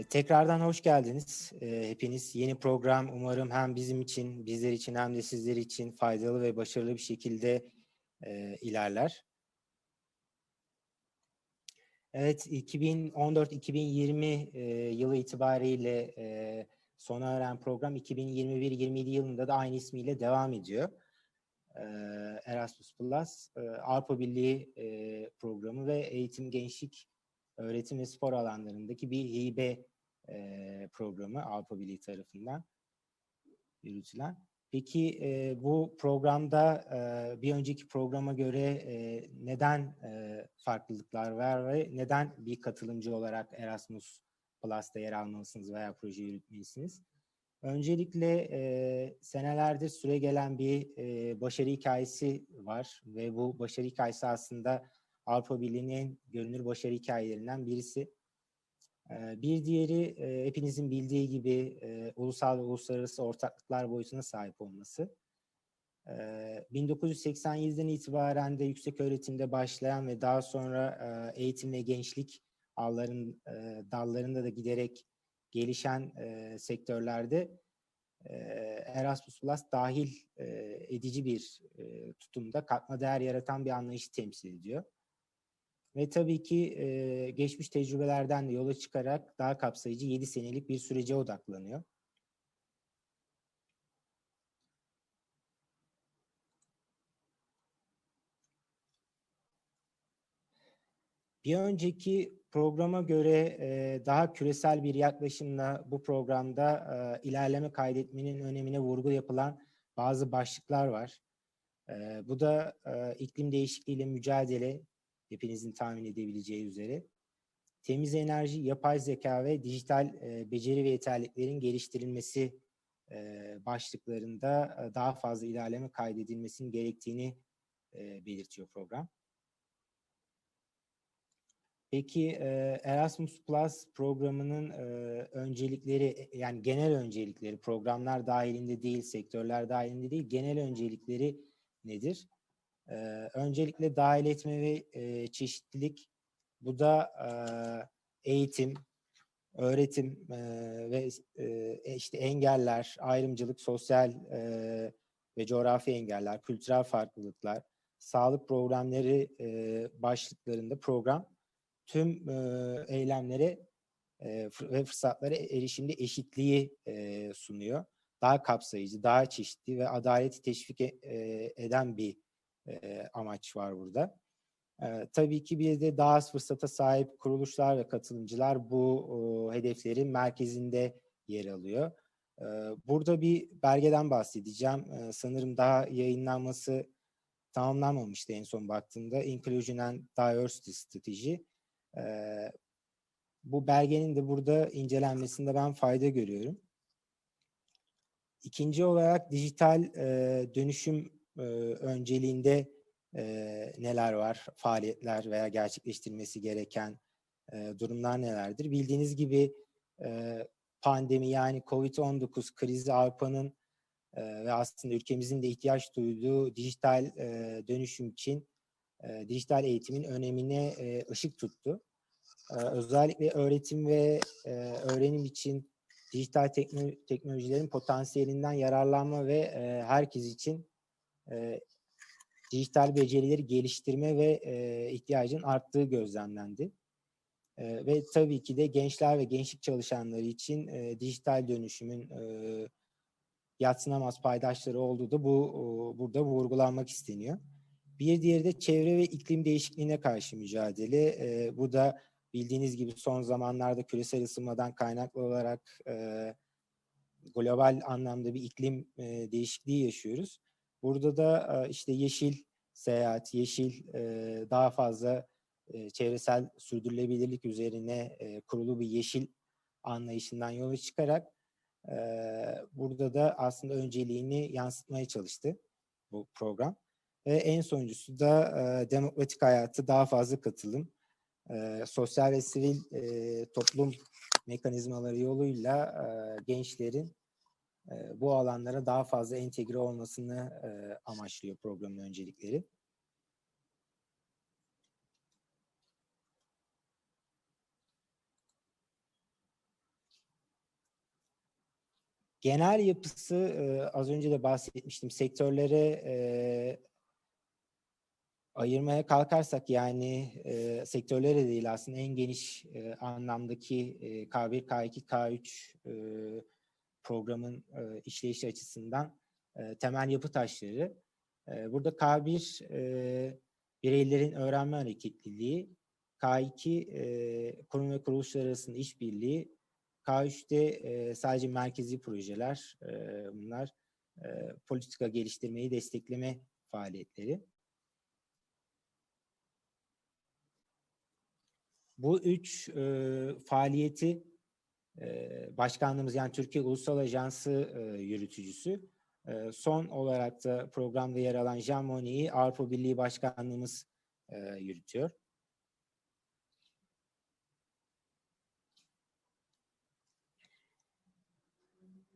E, tekrardan hoş geldiniz. E, hepiniz yeni program umarım hem bizim için, bizler için hem de sizler için faydalı ve başarılı bir şekilde e, ilerler. Evet, 2014-2020 yılı itibariyle sona eren program 2021-2027 yılında da aynı ismiyle devam ediyor. Erasmus Plus, Avrupa Birliği programı ve eğitim, gençlik öğretim ve spor alanlarındaki bir hibe e, programı Avrupa Birliği tarafından yürütülen. Peki e, bu programda e, bir önceki programa göre e, neden e, farklılıklar var ve neden bir katılımcı olarak Erasmus Plus'ta yer almalısınız veya proje yürütmelisiniz? Öncelikle e, senelerdir süre gelen bir e, başarı hikayesi var ve bu başarı hikayesi aslında Avrupa Birliği'nin görünür başarı hikayelerinden birisi. Ee, bir diğeri e, hepinizin bildiği gibi e, ulusal ve uluslararası ortaklıklar boyutuna sahip olması. 1987'den ee, itibaren de yüksek öğretimde başlayan ve daha sonra e, eğitim ve gençlik ağların dallarında da giderek gelişen sektörlerde Erasmus Plus dahil edici bir tutumda katma değer yaratan bir anlayışı temsil ediyor. Ve tabii ki e, geçmiş tecrübelerden de yola çıkarak daha kapsayıcı 7 senelik bir sürece odaklanıyor. Bir önceki programa göre e, daha küresel bir yaklaşımla bu programda e, ilerleme kaydetmenin önemine vurgu yapılan bazı başlıklar var. E, bu da e, iklim değişikliğiyle mücadele, hepinizin tahmin edebileceği üzere. Temiz enerji, yapay zeka ve dijital e, beceri ve yeterliliklerin geliştirilmesi e, başlıklarında e, daha fazla ilerleme kaydedilmesinin gerektiğini e, belirtiyor program. Peki e, Erasmus Plus programının e, öncelikleri yani genel öncelikleri programlar dahilinde değil, sektörler dahilinde değil, genel öncelikleri nedir? Ee, öncelikle dahil etme ve e, çeşitlilik. Bu da e, eğitim, öğretim e, ve e, işte engeller, ayrımcılık, sosyal e, ve coğrafi engeller, kültürel farklılıklar, sağlık programları e, başlıklarında program tüm e, eylemlere e, ve fırsatlara erişimde eşitliği e, sunuyor. Daha kapsayıcı, daha çeşitli ve adaleti teşvik e, eden bir e, amaç var burada. E, tabii ki bir de daha az fırsata sahip kuruluşlar ve katılımcılar bu hedeflerin merkezinde yer alıyor. E, burada bir belgeden bahsedeceğim. Sanırım daha yayınlanması tamamlanmamıştı en son baktığımda. Inclusion and Diversity Strategy. Bu belgenin de burada incelenmesinde ben fayda görüyorum. İkinci olarak dijital dönüşüm e, önceliğinde neler var, faaliyetler veya gerçekleştirilmesi gereken durumlar nelerdir? Bildiğiniz gibi pandemi yani COVID-19 krizi Avrupa'nın ve aslında ülkemizin de ihtiyaç duyduğu dijital dönüşüm için dijital eğitimin önemine ışık tuttu. Özellikle öğretim ve öğrenim için dijital teknolojilerin potansiyelinden yararlanma ve herkes için e, dijital becerileri geliştirme ve e, ihtiyacın arttığı gözlemlendi. E, ve tabii ki de gençler ve gençlik çalışanları için e, dijital dönüşümün e, yatsınamaz paydaşları olduğu da bu e, burada vurgulanmak isteniyor. Bir diğeri de çevre ve iklim değişikliğine karşı mücadele. E, bu da bildiğiniz gibi son zamanlarda küresel ısınmadan kaynaklı olarak e, global anlamda bir iklim e, değişikliği yaşıyoruz. Burada da işte yeşil seyahat, yeşil daha fazla çevresel sürdürülebilirlik üzerine kurulu bir yeşil anlayışından yola çıkarak burada da aslında önceliğini yansıtmaya çalıştı bu program. Ve en sonuncusu da demokratik hayatı daha fazla katılım, sosyal ve sivil toplum mekanizmaları yoluyla gençlerin bu alanlara daha fazla entegre olmasını amaçlıyor programın öncelikleri. genel yapısı e, az önce de bahsetmiştim. Sektörlere e, ayırmaya kalkarsak yani e, sektörlere değil aslında en geniş e, anlamdaki e, K1, K2, K3 e, programın e, işleyişi açısından e, temel yapı taşları. E, burada K1 e, bireylerin öğrenme hareketliliği, K2 e, kurum ve kuruluşlar arasında işbirliği, K3'te e, sadece merkezi projeler, e, bunlar e, politika geliştirmeyi destekleme faaliyetleri. Bu üç e, faaliyeti başkanlığımız yani Türkiye Ulusal Ajansı yürütücüsü. Son olarak da programda yer alan Jean Monet'i Avrupa Birliği Başkanlığımız yürütüyor.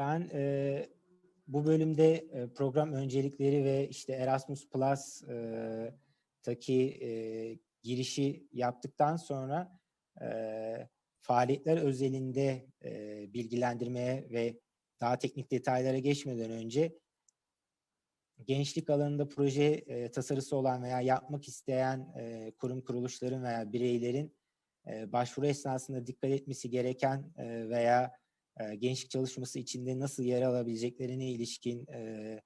Ben e, bu bölümde e, program öncelikleri ve işte Erasmus Plus e, e, girişi yaptıktan sonra e, faaliyetler özelinde e, bilgilendirmeye ve daha teknik detaylara geçmeden önce gençlik alanında proje e, tasarısı olan veya yapmak isteyen e, kurum kuruluşların veya bireylerin e, başvuru esnasında dikkat etmesi gereken e, veya e, gençlik çalışması içinde nasıl yer alabileceklerine ilişkin e,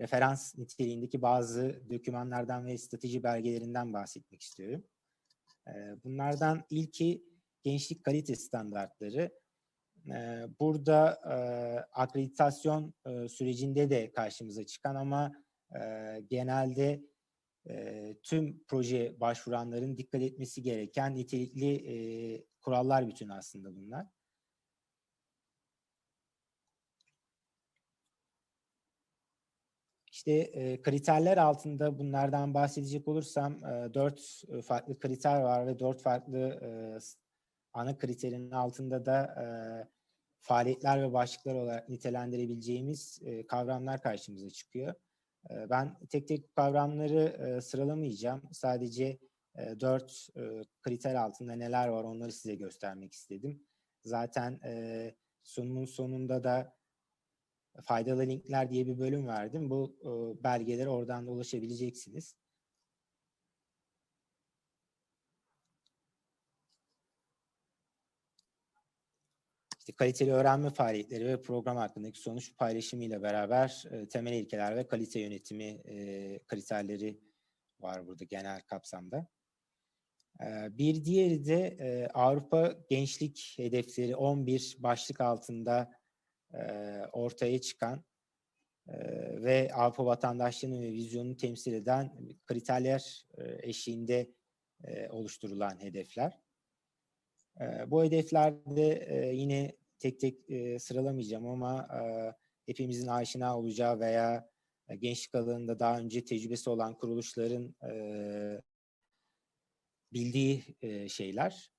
referans niteliğindeki bazı dokümanlardan ve strateji belgelerinden bahsetmek istiyorum. E, bunlardan ilki gençlik kalite standartları. E, burada e, akreditasyon e, sürecinde de karşımıza çıkan ama e, genelde e, tüm proje başvuranların dikkat etmesi gereken nitelikli e, kurallar bütünü aslında bunlar. İşte e, kriterler altında bunlardan bahsedecek olursam e, dört e, farklı kriter var ve dört farklı e, ana kriterin altında da e, faaliyetler ve başlıklar olarak nitelendirebileceğimiz e, kavramlar karşımıza çıkıyor. E, ben tek tek kavramları e, sıralamayacağım. Sadece e, dört e, kriter altında neler var onları size göstermek istedim. Zaten e, sunumun sonunda da faydalı linkler diye bir bölüm verdim. Bu e, belgelere oradan da ulaşabileceksiniz. İşte kaliteli öğrenme faaliyetleri ve program hakkındaki sonuç paylaşımı ile beraber e, temel ilkeler ve kalite yönetimi e, kriterleri var burada genel kapsamda. E, bir diğeri de e, Avrupa Gençlik Hedefleri 11 başlık altında e, ortaya çıkan e, ve Avrupa vatandaşlığını ve vizyonunu temsil eden kriterler e, eşiğinde e, oluşturulan hedefler. E, bu hedeflerde e, yine tek tek e, sıralamayacağım ama e, hepimizin aşina olacağı veya e, gençlik alanında daha önce tecrübesi olan kuruluşların e, bildiği e, şeyler.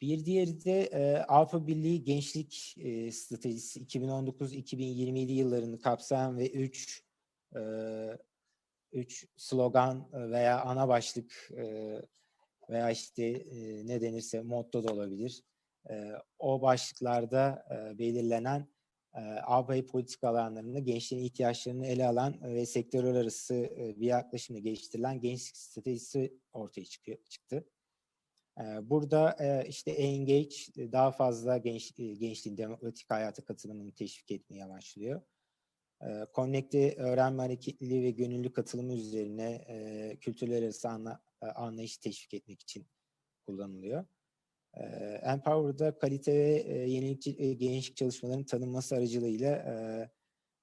Bir diğeri de e, Avrupa Birliği Gençlik e, Stratejisi 2019-2027 yıllarını kapsayan ve 3 e, üç slogan veya ana başlık e, veya işte e, ne denirse motto da olabilir. E, o başlıklarda e, belirlenen e, Avrupa politika alanlarında gençlerin ihtiyaçlarını ele alan ve sektörler arası e, bir yaklaşımla geliştirilen gençlik stratejisi ortaya çıktı. Burada işte engage daha fazla genç, gençliğin demokratik hayata katılımını teşvik etmeye amaçlıyor. Connect'te öğrenme hareketliliği ve gönüllü katılımı üzerine kültürler arası anla, anlayışı teşvik etmek için kullanılıyor. Empower'da kalite ve yenilikçi gençlik çalışmalarının tanınması aracılığıyla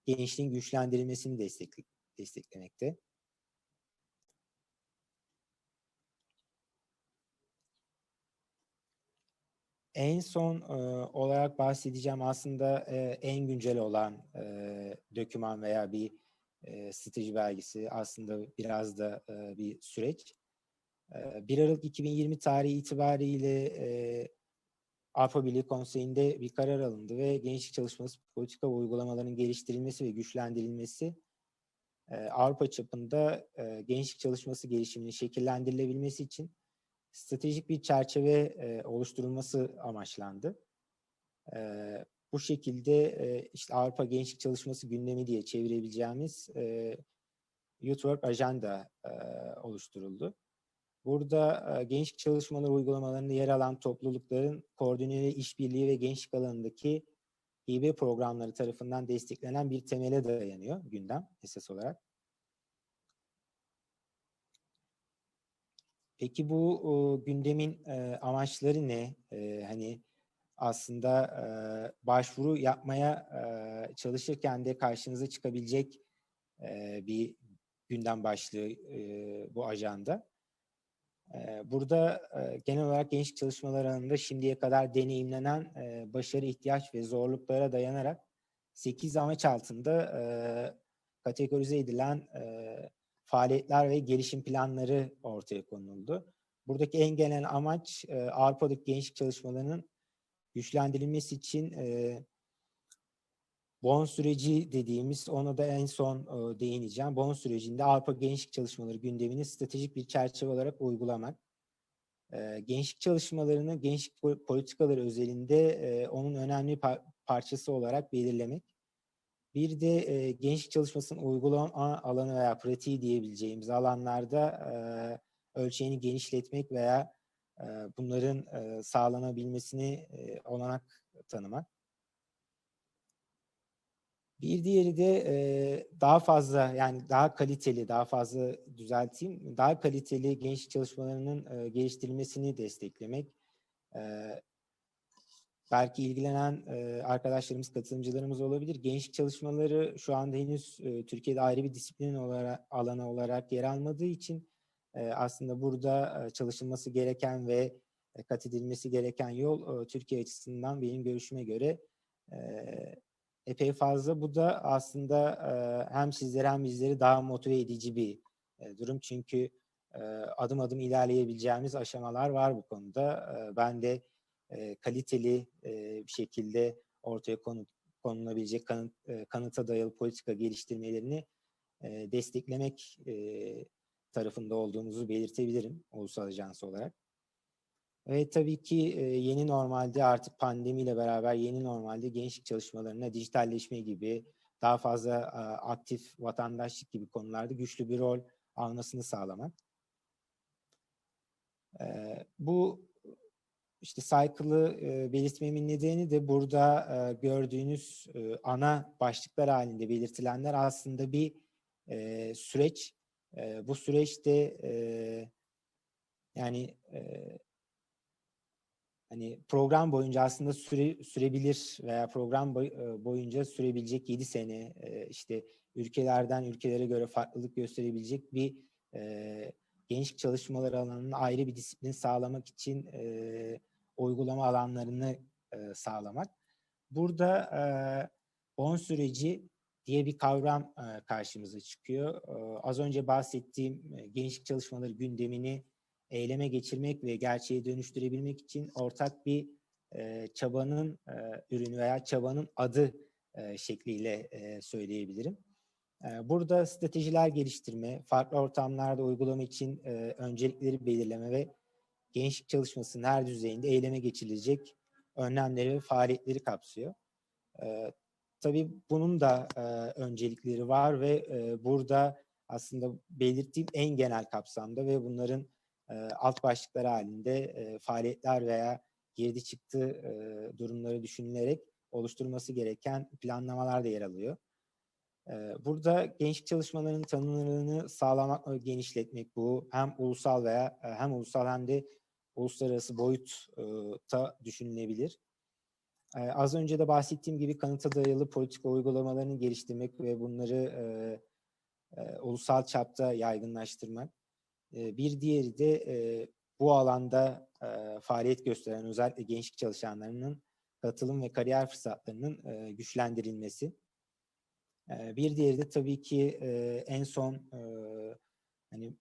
gençliğin güçlendirilmesini destekle, desteklemekte. En son e, olarak bahsedeceğim aslında e, en güncel olan e, döküman veya bir e, strateji belgesi aslında biraz da e, bir süreç. E, 1 Aralık 2020 tarihi itibariyle e, Avrupa Birliği Konseyi'nde bir karar alındı ve gençlik çalışması politika ve uygulamaların geliştirilmesi ve güçlendirilmesi e, Avrupa çapında e, gençlik çalışması gelişiminin şekillendirilebilmesi için stratejik bir çerçeve e, oluşturulması amaçlandı. E, bu şekilde e, işte Avrupa Gençlik Çalışması gündemi diye çevirebileceğimiz e, Youth Work Agenda e, oluşturuldu. Burada e, gençlik çalışmaları uygulamalarında yer alan toplulukların koordineli işbirliği ve gençlik alanındaki hibe programları tarafından desteklenen bir temele dayanıyor gündem esas olarak. Peki bu o, gündemin e, amaçları ne? E, hani aslında e, başvuru yapmaya e, çalışırken de karşınıza çıkabilecek e, bir gündem başlığı e, bu ajanda. E, burada e, genel olarak gençlik çalışmaları alanında şimdiye kadar deneyimlenen e, başarı, ihtiyaç ve zorluklara dayanarak 8 amaç altında e, kategorize edilen e, faaliyetler ve gelişim planları ortaya konuldu. Buradaki en genel amaç e, Avrupa'daki gençlik çalışmalarının güçlendirilmesi için e, Bon süreci dediğimiz, ona da en son e, değineceğim. Bon sürecinde Avrupa Gençlik Çalışmaları gündemini stratejik bir çerçeve olarak uygulamak. E, gençlik çalışmalarını, gençlik politikaları özelinde e, onun önemli par- parçası olarak belirlemek. Bir de e, gençlik çalışmasının uygulama alanı veya pratiği diyebileceğimiz alanlarda e, ölçeğini genişletmek veya e, bunların e, sağlanabilmesini e, olanak tanımak. Bir diğeri de e, daha fazla yani daha kaliteli, daha fazla düzelteyim, daha kaliteli gençlik çalışmalarının e, geliştirilmesini desteklemek. E, belki ilgilenen e, arkadaşlarımız, katılımcılarımız olabilir. Gençlik çalışmaları şu anda henüz e, Türkiye'de ayrı bir disiplin olarak, alanı olarak yer almadığı için e, aslında burada e, çalışılması gereken ve e, kat edilmesi gereken yol e, Türkiye açısından benim görüşüme göre e, epey fazla. Bu da aslında e, hem sizleri hem bizleri daha motive edici bir e, durum. Çünkü e, adım adım ilerleyebileceğimiz aşamalar var bu konuda. E, ben de e, kaliteli e, bir şekilde ortaya konu, konulabilecek kanıt, e, kanıta dayalı politika geliştirmelerini e, desteklemek e, tarafında olduğumuzu belirtebilirim ulusal ajans olarak. Ve tabii ki yeni normalde artık pandemiyle beraber yeni normalde gençlik çalışmalarına dijitalleşme gibi daha fazla aktif vatandaşlık gibi konularda güçlü bir rol almasını sağlamak. Bu işte cycle'ı belirtmemin nedeni de burada gördüğünüz ana başlıklar halinde belirtilenler aslında bir süreç. Bu süreçte yani hani program boyunca aslında süre, sürebilir veya program boy, boyunca sürebilecek 7 sene işte ülkelerden ülkelere göre farklılık gösterebilecek bir e, gençlik çalışmaları alanının ayrı bir disiplin sağlamak için e, uygulama alanlarını e, sağlamak. Burada e, on süreci diye bir kavram e, karşımıza çıkıyor. E, az önce bahsettiğim e, gençlik çalışmaları gündemini eyleme geçirmek ve gerçeğe dönüştürebilmek için ortak bir e, çabanın e, ürünü veya çabanın adı e, şekliyle e, söyleyebilirim. E, burada stratejiler geliştirme, farklı ortamlarda uygulama için e, öncelikleri belirleme ve gençlik çalışmasının her düzeyinde eyleme geçirilecek önlemleri ve faaliyetleri kapsıyor. E, tabii bunun da e, öncelikleri var ve e, burada aslında belirttiğim en genel kapsamda ve bunların e, alt başlıklar halinde e, faaliyetler veya girdi çıktı e, durumları düşünülerek oluşturulması gereken planlamalar da yer alıyor. E, burada gençlik çalışmalarının tanınırlığını sağlamak genişletmek bu hem ulusal veya e, hem ulusal hem de uluslararası boyutta düşünülebilir. E, az önce de bahsettiğim gibi kanıta dayalı politika uygulamalarını geliştirmek ve bunları e, e, ulusal çapta yaygınlaştırmak. Bir diğeri de bu alanda faaliyet gösteren özellikle gençlik çalışanlarının katılım ve kariyer fırsatlarının güçlendirilmesi. Bir diğeri de tabii ki en son hani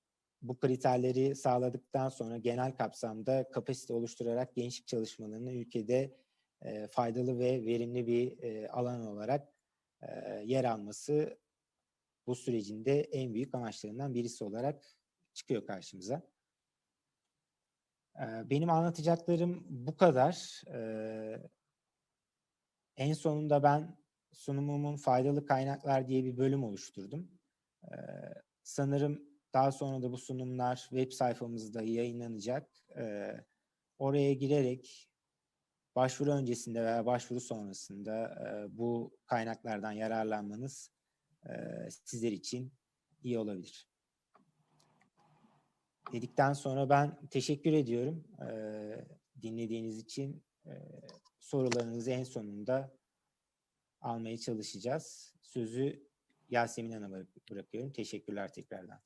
bu kriterleri sağladıktan sonra genel kapsamda kapasite oluşturarak gençlik çalışmalarının ülkede faydalı ve verimli bir alan olarak yer alması bu sürecinde en büyük amaçlarından birisi olarak çıkıyor karşımıza. Ee, Benim anlatacaklarım bu kadar. Ee, En sonunda ben sunumumun faydalı kaynaklar diye bir bölüm oluşturdum. Ee, Sanırım daha sonra da bu sunumlar web sayfamızda yayınlanacak. Ee, Oraya girerek başvuru öncesinde veya başvuru sonrasında e, bu kaynaklardan yararlanmanız e, sizler için iyi olabilir. Dedikten sonra ben teşekkür ediyorum e, dinlediğiniz için. E, sorularınızı en sonunda almaya çalışacağız. Sözü Yasemin Hanım'a bırakıyorum. Teşekkürler tekrardan.